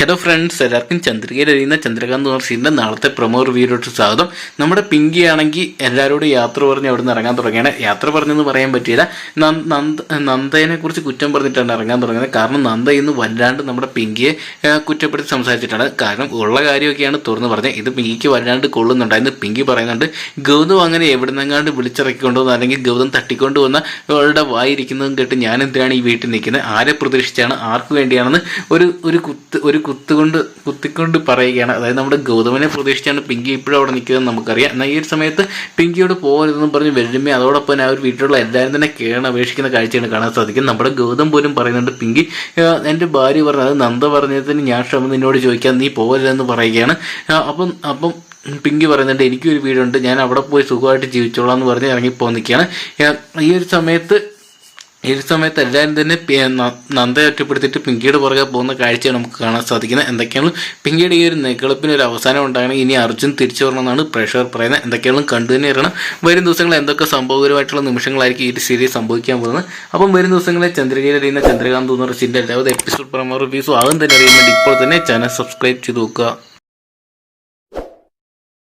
Hello friends എല്ലാവർക്കും ചന്ദ്രികയിൽ എഴുതുന്ന ചന്ദ്രകാന്ത് നർസിന്റെ നാളത്തെ പ്രൊമോ റിവ്യൂലോട്ട് സ്വാഗതം. നമ്മുടെ പിങ്കി ആണെങ്കിൽ എല്ലാവരോടും യാത്ര പറഞ്ഞ് അവിടെ നിന്ന് ഇറങ്ങാൻ തുടങ്ങിയാണ് യാത്ര പറഞ്ഞെന്ന് പറയാൻ പറ്റിയില്ല. നന്ദ- നന്ദ കുറിച്ച് കുറ്റം പറഞ്ഞിട്ടാണ് ഇറങ്ങാൻ തുടങ്ങിയത് കാരണം നന്ദ ഇന്ന് വല്ലാണ്ട് നമ്മുടെ പിങ്കിയെ കുറ്റപ്പെടുത്തി സംസാരിച്ചിട്ടാണ്. കാരണം ഉള്ള കാര്യമൊക്കെയാണ് തുറന്ന് പറഞ്ഞത്. ഇത് പിങ്കിക്ക് വല്ലാണ്ട് കൊള്ളുന്നുണ്ടായിരുന്നു പിങ്കി പറയുന്നുണ്ട് ഗൗതം അങ്ങനെ എവിടുന്നെങ്ങാണ്ട് വിളിച്ചിറക്കി കൊണ്ടുവന്ന അല്ലെങ്കിൽ ഗൗതം തട്ടിക്കൊണ്ട് വന്ന അവളുടെ വായിരിക്കുന്നതും കേട്ട് ഞാൻ എന്തിനാണ് ഈ വീട്ടിൽ നിൽക്കുന്നത്? ആരെ പ്രതീക്ഷിച്ചാണ്? ആർക്ക് വേണ്ടിയാണെന്ന്? ഒരു ഒരു കുത്ത് ഒരു കുത്തുകൊണ്ട് കുത്തിക്കൊണ്ട് പറയുകയാണ്. അതായത് നമ്മുടെ ഗൗതമനെ പ്രതീക്ഷിച്ചാണ് പിങ്കി ഇപ്പോഴും അവിടെ നിൽക്കുന്നത് നമുക്കറിയാം. എന്നാൽ ഈ ഒരു സമയത്ത് പിങ്കിയോട് പോകരുതെന്ന് പറഞ്ഞ് വരുമ്പേ അതോടൊപ്പം ആ ഒരു വീട്ടിലുള്ള എല്ലാവരും തന്നെ കേണ അപേക്ഷിക്കുന്ന കാഴ്ചയാണ് കാണാൻ സാധിക്കും. നമ്മുടെ ഗൗതം പോലും പറയുന്നുണ്ട് പിങ്കി എന്റെ ഭാര്യ പറഞ്ഞത് നന്ദ പറഞ്ഞതിന് ഞാൻ ക്ഷമം നിന്നോട് ചോദിക്കാൻ നീ പോകരുതെന്ന് പറയുകയാണ്. അപ്പം അപ്പം പിങ്കി പറയുന്നുണ്ട് എനിക്കൊരു വീടുണ്ട് ഞാൻ അവിടെ പോയി സുഖമായിട്ട് ജീവിച്ചോളാം എന്ന് പറഞ്ഞ് ഇറങ്ങിപ്പോ നിൽക്കുകയാണ് ആ, ഈ ഒരു സമയത്ത് ഈ ഒരു സമയത്ത് എല്ലാവരും തന്നെ നന്ദയെ ഒറ്റപ്പെടുത്തിയിട്ട് പിങ്കിയുടെ പുറകെ പോകുന്ന കാഴ്ചയാണ് നമുക്ക് കാണാൻ സാധിക്കുന്നത്. എന്തൊക്കെയാണ്? പിങ്കിയുടെ ഈ ഒരു നെഗളപ്പിന് ഒരു അവസാനം ഉണ്ടാകണം. ഇനി അർജുൻ തിരിച്ചു വരണമെന്നാണ് പ്രേക്ഷകർ പറയുന്നത്. എന്തൊക്കെയാണ്? കണ്ടു തന്നെ ഇറങ്ങണം. വരും ദിവസങ്ങളിൽ എന്തൊക്കെ സംഭവകരമായിട്ടുള്ള നിമിഷങ്ങളായിരിക്കും ഈ ഒരു സീരീസ് സംഭവിക്കാൻ പോകുന്നത്. അപ്പം വരും ദിവസങ്ങളിൽ ചന്ദ്രകയിൽ അറിയുന്ന ചന്ദ്രകാന്ത് എന്ന റസിന്റെ എല്ലാവിധ എപ്പിസോഡ് പ്രമോ റിവ്യൂസും ആകും തന്നെ. അറിയാൻ വേണ്ടി ഇപ്പോൾ തന്നെ ചാനൽ സബ്സ്ക്രൈബ് ചെയ്ത് നോക്കുക.